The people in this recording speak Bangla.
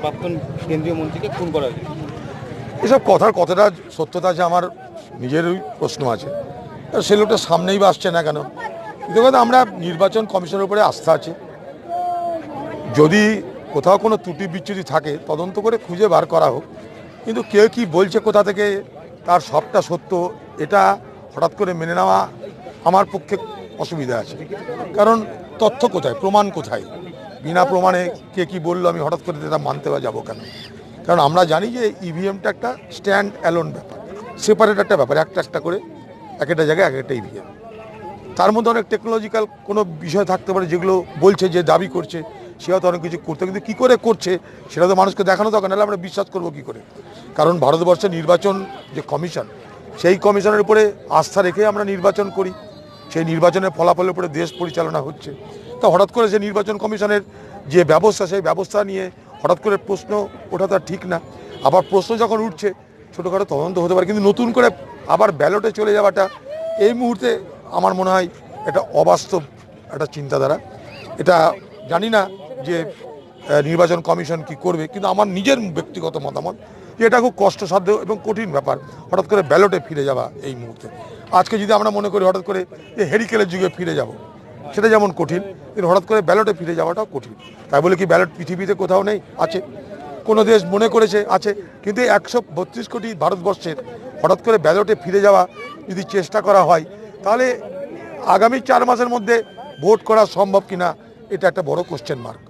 প্রাক্তন কেন্দ্রীয় মন্ত্রীকে খুন করা এসব কথার কতটা সত্যতা আছে আমার নিজেরই প্রশ্ন আছে। সে লোকটা সামনেই বা আসছে না কেন? কিন্তু আমরা নির্বাচন কমিশনের উপরে আস্থা আছে। যদি কোথাও কোনো ত্রুটি বিচ্যুতি থাকে, তদন্ত করে খুঁজে বার করা হোক। কিন্তু কে কি বলছে কোথা থেকে, তার সবটা সত্য, এটা হঠাৎ করে মেনে নেওয়া আমার পক্ষে অসুবিধা আছে। কারণ তথ্য কোথায়, প্রমাণ কোথায়? বিনা প্রমাণে কে কি বলল, আমি হঠাৎ করে এটা মানতে যাব কেন? কারণ আমরা জানি যে ইভিএমটা একটা স্ট্যান্ড অ্যালোন ব্যাপার। সেপারেট একটা ব্যাপার, একটা একটা করে, এক একটা জায়গায় এক একটা ইভিএম তার মধ্যে অনেক টেকনোলজিক্যাল কোনো বিষয় থাকতে পারে যেগুলো বলছে, যে দাবি করছে সে হয়তো অনেক কিছু করতে, কিন্তু কী করে করছে, সেটা তো মানুষকে দেখানো দরকার, নাহলে আমরা বিশ্বাস করব কী করে? কারণ ভারতবর্ষের নির্বাচন যে কমিশন, সেই কমিশনের উপরে আস্থা রেখে আমরা নির্বাচন করি। সেই নির্বাচনের ফলাফলের উপরে দেশ পরিচালনা হচ্ছে। তা হঠাৎ করে যে নির্বাচন কমিশনের যে ব্যবস্থা, সেই ব্যবস্থা নিয়ে হঠাৎ করে প্রশ্ন ওঠা তো ঠিক না। আবার প্রশ্ন যখন উঠছে, ছোটোখাটো তদন্ত হতে পারে, কিন্তু নতুন করে আবার ব্যালটে চলে যাওয়াটা এই মুহূর্তে আমার মনে হয় এটা অবাস্তব একটা চিন্তাধারা। এটা জানি না যে নির্বাচন কমিশন কি করবে, কিন্তু আমার নিজের ব্যক্তিগত মতামত এটা খুব কষ্টসাধ্য এবং কঠিন ব্যাপার, হঠাৎ করে ব্যালটে ফিরে যাওয়া এই মুহূর্তে। আজকে যদি আমরা মনে করি হঠাৎ করে যে হেরিকেলের যুগে ফিরে যাব, সেটা যেমন কঠিন, কিন্তু হঠাৎ করে ব্যালটে ফিরে যাওয়াটাও কঠিন। তাই বলে কি ব্যালট পৃথিবীতে কোথাও নেই? আছে। কোনো দেশ মনে করেছে আছে, কিন্তু একশো বত্রিশ কোটি ভারতবর্ষের হঠাৎ করে ব্যালটে ফিরে যাওয়া যদি চেষ্টা করা হয়, তাহলে আগামী চার মাসের মধ্যে ভোট করা সম্ভব কিনা, এটা একটা বড় কোশ্চেন মার্ক